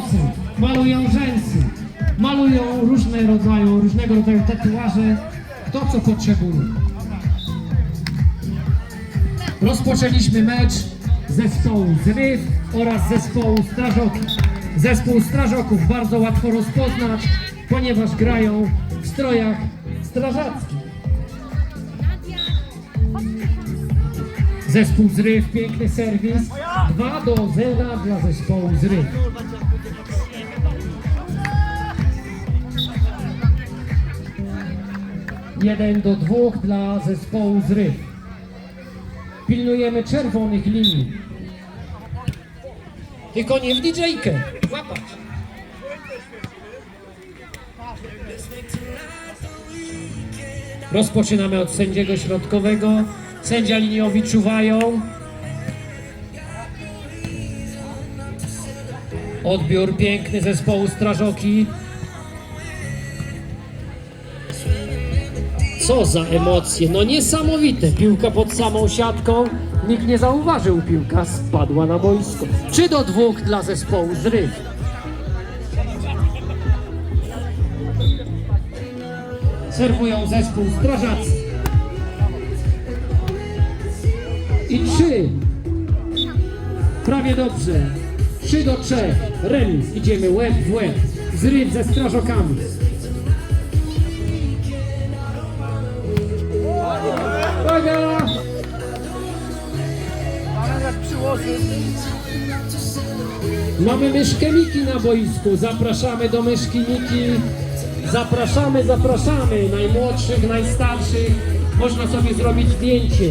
włosy, malują rzęsy, malują różne rodzaju, różnego rodzaju tatuaże, to co potrzebują. Rozpoczęliśmy mecz zespołu Zryw oraz zespołu Strażoki. Zespół Strażoków bardzo łatwo rozpoznać, ponieważ grają w strojach strażackich. Zespół Zryw, piękny serwis. 2 do 0 dla zespołu Zryw. Jeden do dwóch dla zespołu Zryw. Pilnujemy czerwonych linii. Tylko nie w DJ-kę. Łapać. Rozpoczynamy od sędziego środkowego. Sędzia liniowi czuwają. Odbiór piękny zespołu Strażoki. Co za emocje, no niesamowite. Piłka pod samą siatką. Nikt nie zauważył, piłka spadła na boisko. 3 do 2 dla zespołu Zryw. Serwują zespół Strażacy. I 3. Prawie dobrze. 3 do 3. Remis. Idziemy łeb w łeb. Zryw ze Strażokami. Mamy myszkę Miki na boisku. Zapraszamy do myszki Miki. Zapraszamy, zapraszamy. Najmłodszych, najstarszych. Można sobie zrobić zdjęcie.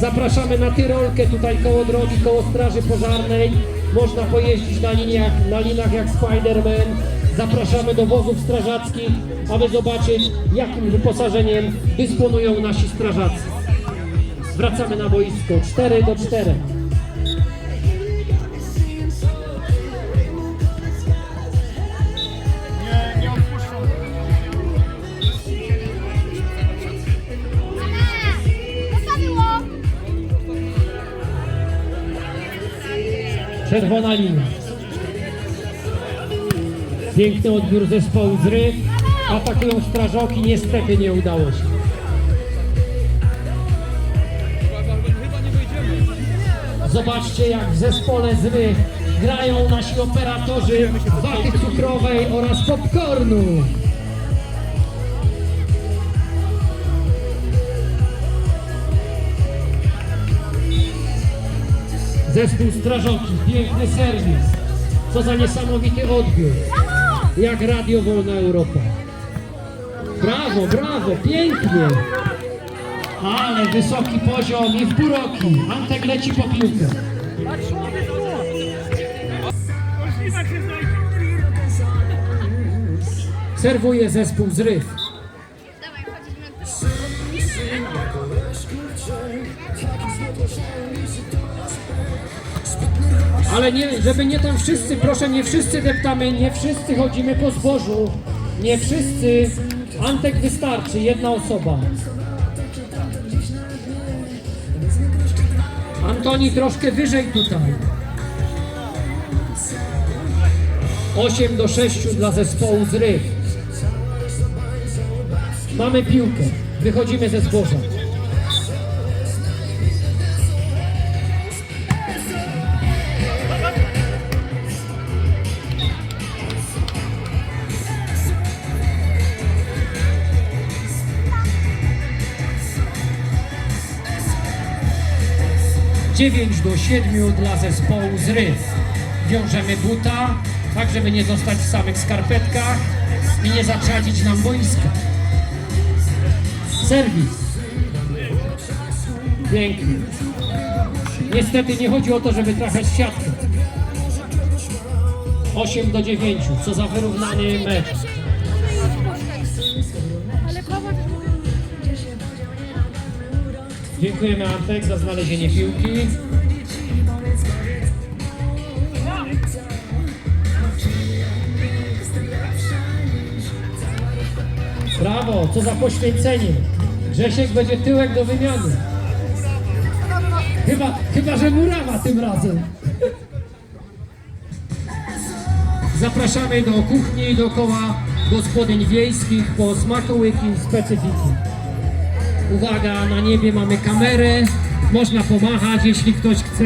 Zapraszamy na Tyrolkę tutaj koło drogi, koło Straży Pożarnej. Można pojeździć na liniach, na linach jak Spider-Man. Zapraszamy do wozów strażackich, aby zobaczyć jakim wyposażeniem dysponują nasi strażacy. Wracamy na boisko 4 do 4. Czerwona linia. Piękny odbiór zespołu Zryw. Atakują strażoki, niestety nie udało się. Zobaczcie jak w zespole Zryw grają nasi operatorzy waty cukrowej oraz popcornu. Zespół strażoki, piękny serwis. Co za niesamowity odbiór. Jak Radio Wolna Europa. Brawo, brawo, pięknie. Ale wysoki poziom i w buroki. Antek leci po piłkę. Serwuje zespół Zryw. Ale nie, żeby nie tam wszyscy, proszę, nie wszyscy deptamy, nie wszyscy chodzimy po zbożu. Nie wszyscy. Antek wystarczy, jedna osoba. Antoni troszkę wyżej tutaj. 8 do 6 dla zespołu Zryw. Mamy piłkę. Wychodzimy ze zboża. Dziewięć do 7 dla zespołu Zryw. Wiążemy buta, tak żeby nie zostać w samych skarpetkach i nie zaczadzić nam boiska. Serwis. Pięknie. Niestety nie chodzi o to, żeby trafiać siatkę. 8 do 9. Co za wyrównany mecz. Dziękujemy Antek za znalezienie piłki. Brawo, co za poświęcenie. Grzesiek będzie tyłek do wymiany. Chyba, chyba że murawa tym razem. Zapraszamy do kuchni dookoła gospodyń wiejskich po smakołyki specyfiki. Uwaga, na niebie mamy kamerę. Można pomachać, jeśli ktoś chce.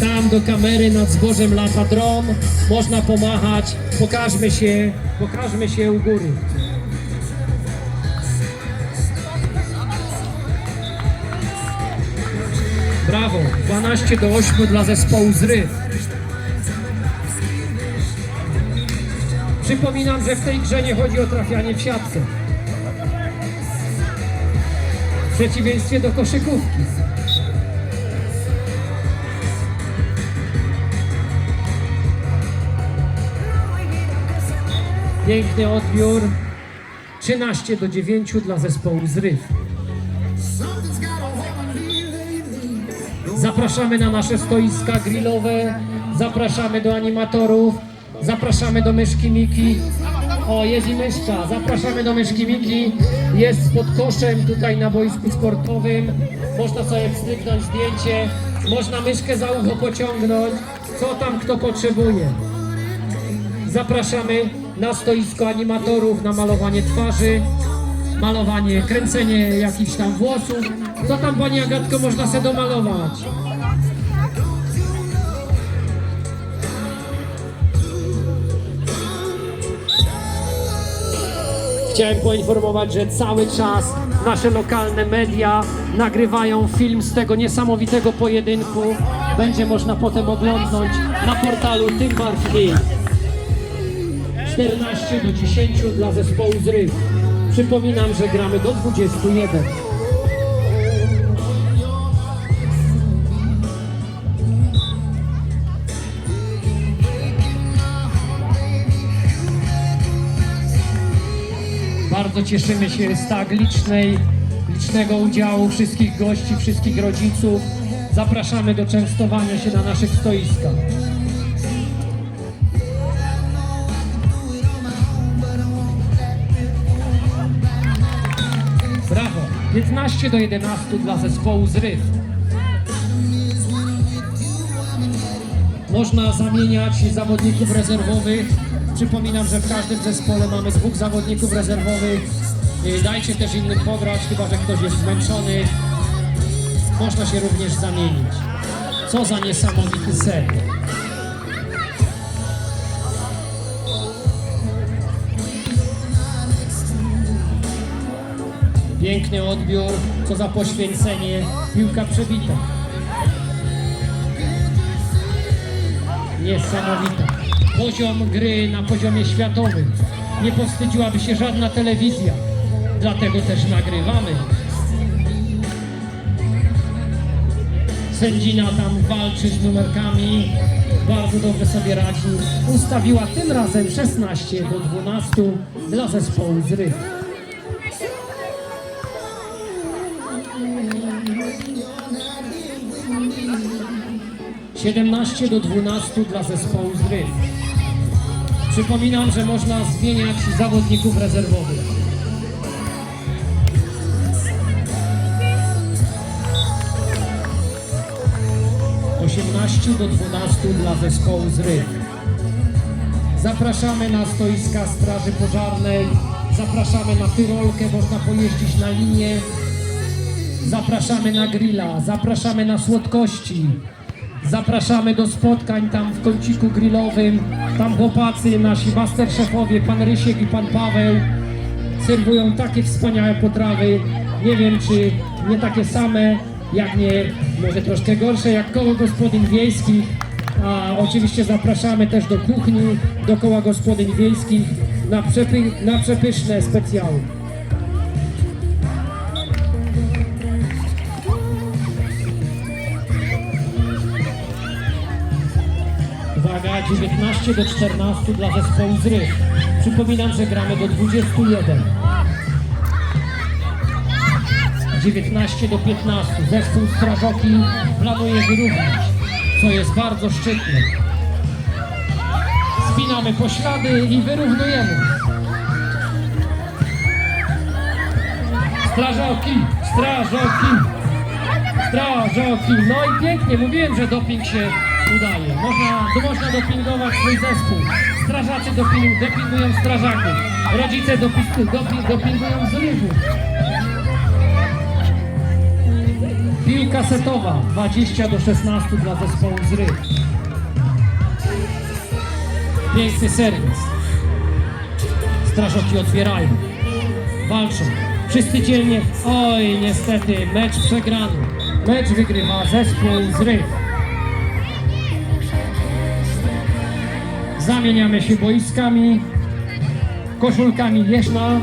Tam do kamery nad zbożem lata dron. Można pomachać. Pokażmy się, pokażmy się u góry. Brawo, 12 do 8 dla zespołu Zryw. Przypominam, że w tej grze nie chodzi o trafianie w siatce. W przeciwieństwie do koszykówki. Piękny odbiór. 13 do 9 dla zespołu Zryw. Zapraszamy na nasze stoiska grillowe, zapraszamy do animatorów, zapraszamy do myszki Miki. O, jest i myszka, zapraszamy do myszki Miki. Jest pod koszem tutaj na boisku sportowym. Można sobie wstyknąć zdjęcie, można myszkę za ucho pociągnąć, co tam kto potrzebuje. Zapraszamy na stoisko animatorów, na malowanie twarzy, malowanie, kręcenie jakichś tam włosów. Co tam Pani Agatko można sobie domalować? Chciałem poinformować, że cały czas nasze lokalne media nagrywają film z tego niesamowitego pojedynku. Będzie można potem oglądnąć na portalu Tymbar Film. 14 do 10 dla zespołu Zryw. Przypominam, że gramy do 21. Bardzo cieszymy się z tak licznej, licznego udziału wszystkich gości, wszystkich rodziców. Zapraszamy do częstowania się na naszych stoiskach. Brawo! 15 do 11 dla zespołu Zryw. Można zamieniać zawodników rezerwowych. Przypominam, że w każdym zespole mamy dwóch zawodników rezerwowych. Y, Dajcie też innym pograć, chyba że ktoś jest zmęczony. Można się również zamienić. Co za niesamowity set. Piękny odbiór, co za poświęcenie, piłka przebita. Niesamowita. Poziom gry na poziomie światowym. Nie powstydziłaby się żadna telewizja. Dlatego też nagrywamy. Sędzina tam walczy z numerkami. Bardzo dobrze sobie radzi. Ustawiła tym razem 16 do 12 dla zespołu Zryw. 17 do 12 dla zespołu Zryw. Przypominam, że można zmieniać zawodników rezerwowych. Osiemnaście do 12 dla zespołu Zryw. Zapraszamy na stoiska Straży Pożarnej, zapraszamy na Tyrolkę, można pojeździć na linię, zapraszamy na grilla, zapraszamy na słodkości, Zapraszamy do spotkań tam w kąciku grillowym. Tam chłopacy, nasi masterchefowie, pan Rysiek i pan Paweł serwują takie wspaniałe potrawy. Nie wiem, czy nie takie same, jak nie, może troszkę gorsze, jak koło gospodyń wiejskich. A oczywiście zapraszamy też do kuchni, do koła gospodyń wiejskich na, przepy, na przepyszne specjały. Uwaga, 19 do 14 dla zespołu Zryw. Przypominam, że gramy do 21. 19 do 15. Zespół Strażoki planuje wyrównać, co jest bardzo szczytne. Spinamy poślady i wyrównujemy. Strażoki, strażoki, strażoki. No i pięknie, mówiłem, że doping się udaje. Można, można dopingować swój zespół. Strażacy doping, dopingują strażaków. Rodzice dopis, dopi, dopingują zrywów. Piłka setowa 20 do 16 dla zespołu zryw. Piękny serwis. Strażaki odbierają. Walczą. Wszyscy dzielnie. Oj, niestety, mecz przegrany. Mecz wygrywa zespół zryw. Zamieniamy się boiskami, koszulkami Jeszna.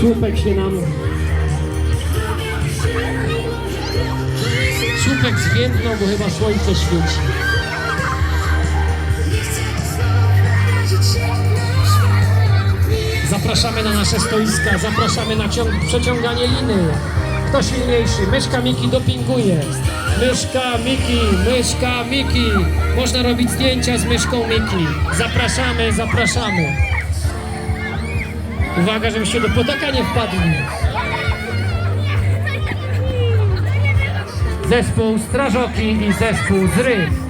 Słupek się nam... Słupek zwiędnął, bo chyba słońce świeci. Zapraszamy na nasze stoiska, zapraszamy na ciąg, przeciąganie liny. Kto silniejszy? Myszka Miki dopinguje. Myszka Miki, myszka Miki. Można robić zdjęcia z myszką Miki. Zapraszamy, zapraszamy. Uwaga, żebyście do potoka nie wpadli. Zespół Strażoki i zespół Zryw.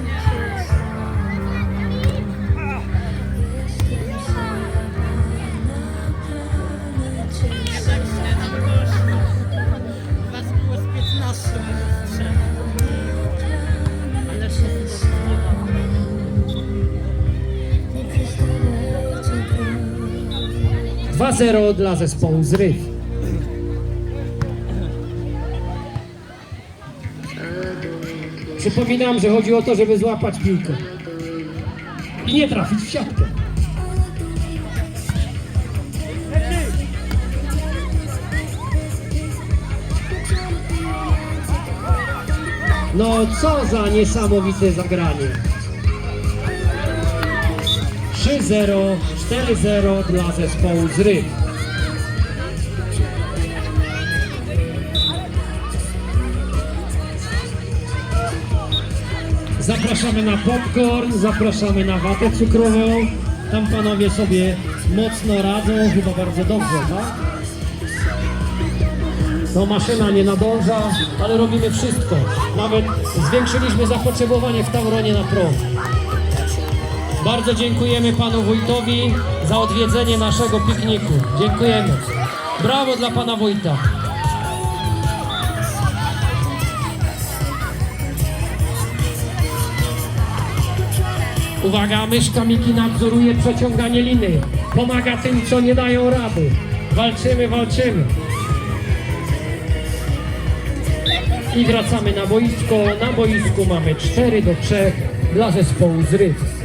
2-0 dla zespołu Zryw. Przypominam, że chodzi o to, żeby złapać piłkę i nie trafić w siatkę. No co za niesamowite zagranie. 3-0, 4-0 dla zespołu Zryw. Zapraszamy na popcorn, zapraszamy na watę cukrową. Tam panowie sobie mocno radzą, chyba bardzo dobrze, tak? No maszyna nie nadąża, ale robimy wszystko. Nawet zwiększyliśmy zapotrzebowanie w Tauronie na prąd. Bardzo dziękujemy panu wójtowi za odwiedzenie naszego pikniku. Dziękujemy. Brawo dla pana wójta. Uwaga, myszka Miki nadzoruje przeciąganie liny. Pomaga tym, co nie dają rady. Walczymy, walczymy. I wracamy na boisko. Na boisku mamy 4 do 3 dla zespołu Zryw.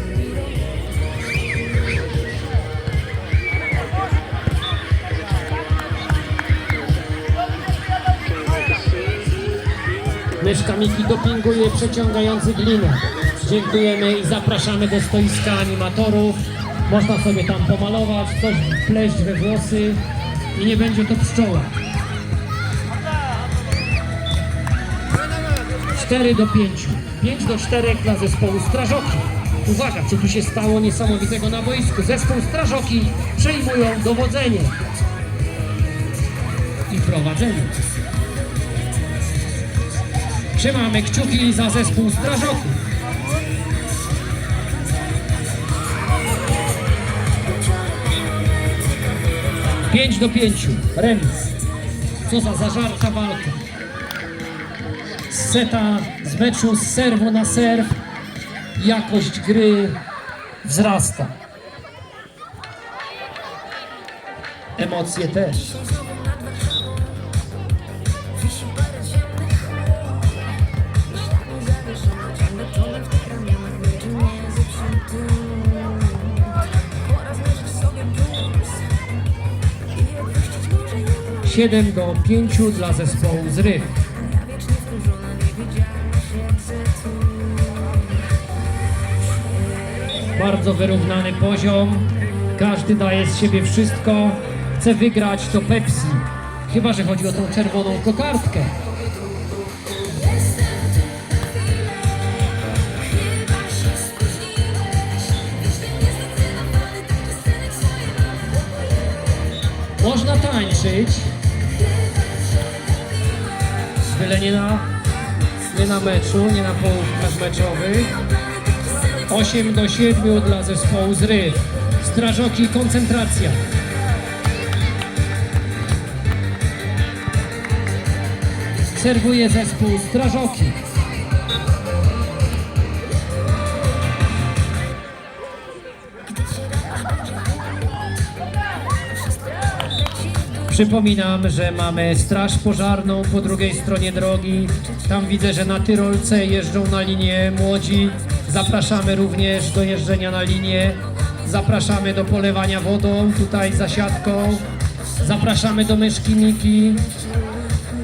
Myszka Miki dopinguje przeciągający glinę. Dziękujemy i zapraszamy do stoiska animatorów. Można sobie tam pomalować, coś pleść we włosy i nie będzie to pszczoła. 4 do 5. 5 do 4 dla zespołu Strażoki. Uwaga, co tu się stało niesamowitego na boisku. Zespół Strażoki przejmują dowodzenie i prowadzenie. Trzymamy kciuki za zespół Strażoków. Pięć do pięciu. Remis. Co za zażarta walka. Z seta, z meczu z serwu na serw jakość gry wzrasta. Emocje też. Siedem do pięciu dla zespołu Zryw. Bardzo wyrównany poziom. Każdy daje z siebie wszystko. Chce wygrać to Pepsi. Chyba, że chodzi o tą czerwoną kokardkę. Można tańczyć. Byle nie na, nie na meczu, nie na połówkach meczowych. 8 do 7 dla zespołu Zryw. Strażoki, koncentracja. Serwuje zespół Strażoki. Przypominam, że mamy straż pożarną po drugiej stronie drogi. Tam widzę, że na Tyrolce jeżdżą na linię młodzi. Zapraszamy również do jeżdżenia na linię. Zapraszamy do polewania wodą tutaj za siatką. Zapraszamy do myszki Miki.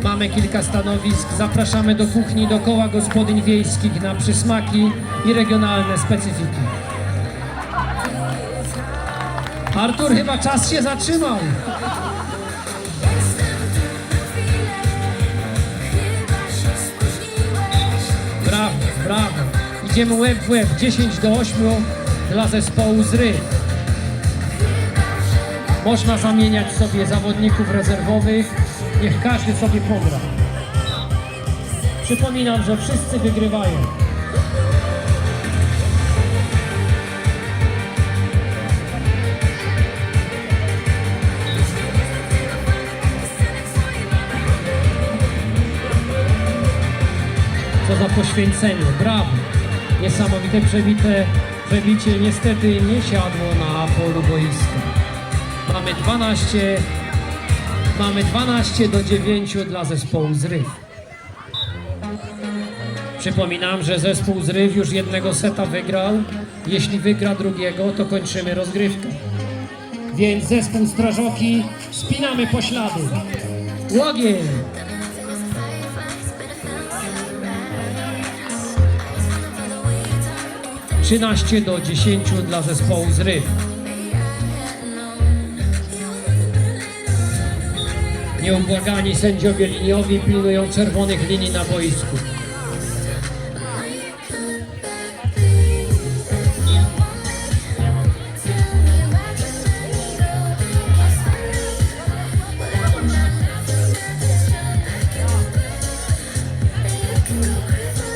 Mamy kilka stanowisk. Zapraszamy do kuchni, do koła gospodyń wiejskich na przysmaki i regionalne specyfiki. Artur, chyba czas się zatrzymał. Idziemy łeb w łeb. 10 do 8 dla zespołu Zry. Można zamieniać sobie zawodników rezerwowych. Niech każdy sobie pogra. Przypominam, że wszyscy wygrywają. Co za poświęcenie, brawo! Niesamowite przebite, przebicie niestety nie siadło na polu boiska. Mamy 12, mamy 12 do 9 dla zespołu Zryw. Przypominam, że zespół Zryw już jednego seta wygrał. Jeśli wygra drugiego, to kończymy rozgrywkę. Więc zespół Strażoki spinamy poślady. Łogień! 13 do 10 dla zespołu Zryw. Nieubłagani sędziowie liniowi pilnują czerwonych linii na boisku.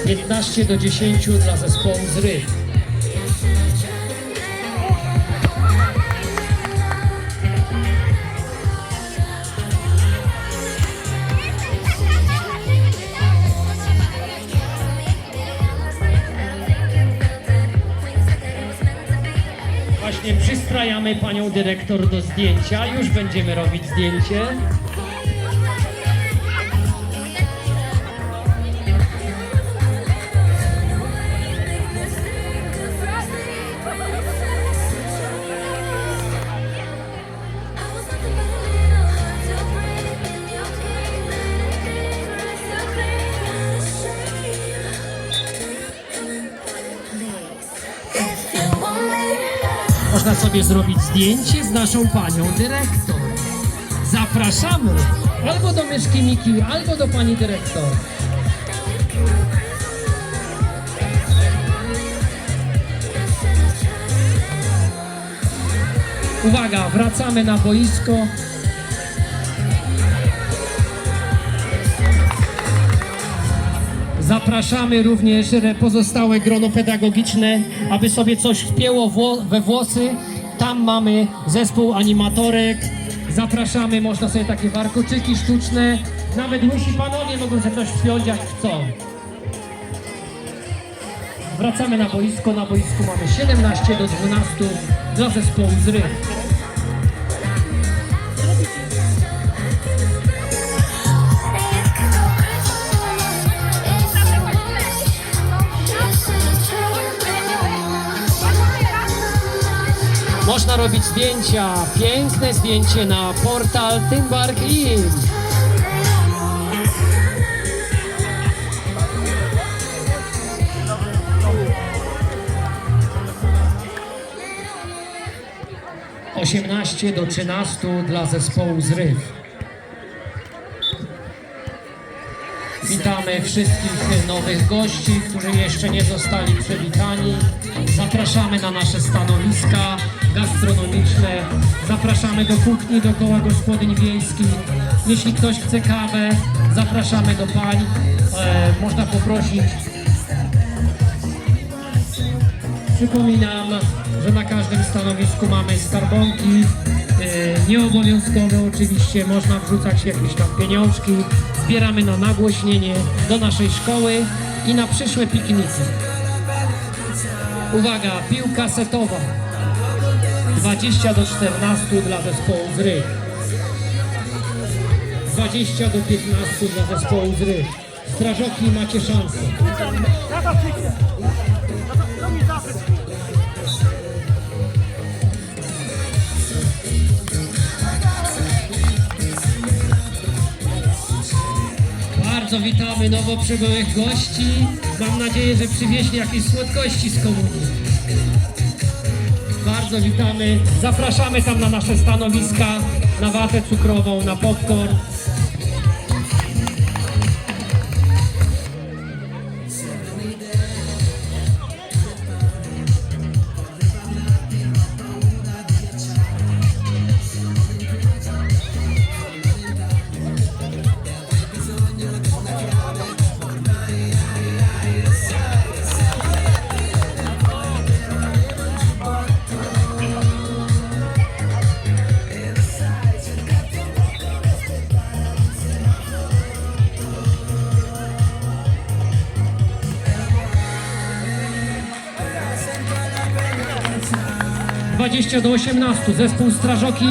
Piętnaście do 10 dla zespołu Zryw. Właśnie przystrajamy panią dyrektor do zdjęcia. Już będziemy robić zdjęcie. Można sobie zrobić zdjęcie z naszą panią dyrektor. Zapraszamy albo do myszki Miki, albo do pani dyrektor. Uwaga, wracamy na boisko. Zapraszamy również pozostałe grono pedagogiczne, aby sobie coś wpięło we włosy. Tam mamy zespół animatorek. Zapraszamy, można sobie takie warkoczyki sztuczne. Nawet musi panowie mogą sobie coś wpiąć jak chcą. Wracamy na boisko. Na boisku mamy 17 do 12 dla zespołu Zryw. Można robić zdjęcia, piękne zdjęcie na portal Tymbark In. Osiemnaście do 13 dla zespołu Zryw. Witamy wszystkich nowych gości, którzy jeszcze nie zostali przywitani. Zapraszamy na nasze stanowiska gastronomiczne. Zapraszamy do kuchni, do koła gospodyń wiejskich. Jeśli ktoś chce kawę, zapraszamy do pań. E, można poprosić Przypominam, że na każdym stanowisku mamy skarbonki. E, Nieobowiązkowe oczywiście, można wrzucać jakieś tam pieniążki. Zbieramy na nagłośnienie do naszej szkoły i na przyszłe pikniki. Uwaga, piłka setowa. 20 do 14 dla zespołu z Rych. 20 do 15 dla zespołu z Rych. Strażoki macie szansę. Bardzo witamy nowo przybyłych gości. Mam nadzieję, że przywieźli jakieś słodkości z komunii. Bardzo witamy. Zapraszamy tam na nasze stanowiska, na watę cukrową, na popcorn. Dwadzieścia do 18. Zespół Strażoki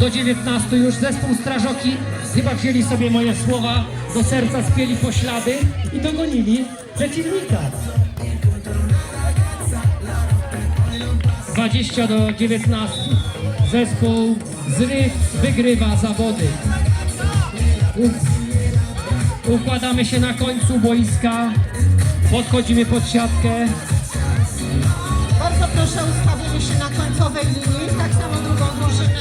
do 19 już. Zespół Strażoki chyba wzięli sobie moje słowa do serca, spieli poślady i dogonili przeciwnika. 20 do 19. Zespół z Rych wygrywa zawody. Układamy się na końcu boiska. Podchodzimy pod siatkę. Proszę o ustawienie się na końcowej linii, tak samo drugą drużynę.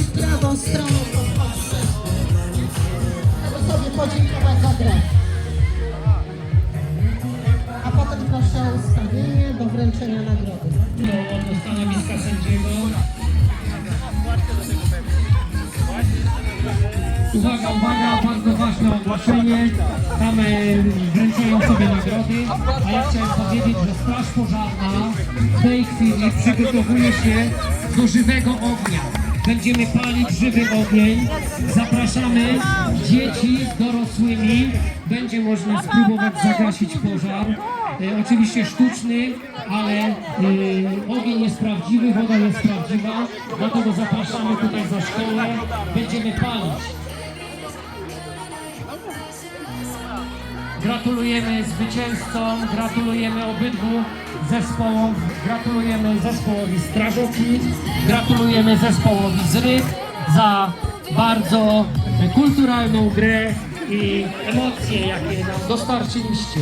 I prawą stroną podchodźcie. Żeby sobie podziękować za grę. A potem proszę o ustawienie do wręczenia nagrody. do, do stanowiska sędziego. Uwaga, uwaga, bardzo ważne ogłoszenie. Tam e, wręczają sobie nagrody. A ja chciałem powiedzieć, że Straż Pożarna w tej chwili przygotowuje się do żywego ognia. Będziemy palić żywy ogień. Zapraszamy dzieci z dorosłymi. Będzie można spróbować zagasić pożar. E, oczywiście sztuczny, ale e, ogień jest prawdziwy, woda jest prawdziwa. Dlatego zapraszamy tutaj za szkołę. Będziemy palić. Gratulujemy zwycięzcom, gratulujemy obydwu zespołom, gratulujemy zespołowi Strażoki, gratulujemy zespołowi z Rych za bardzo kulturalną grę i emocje, jakie nam dostarczyliście.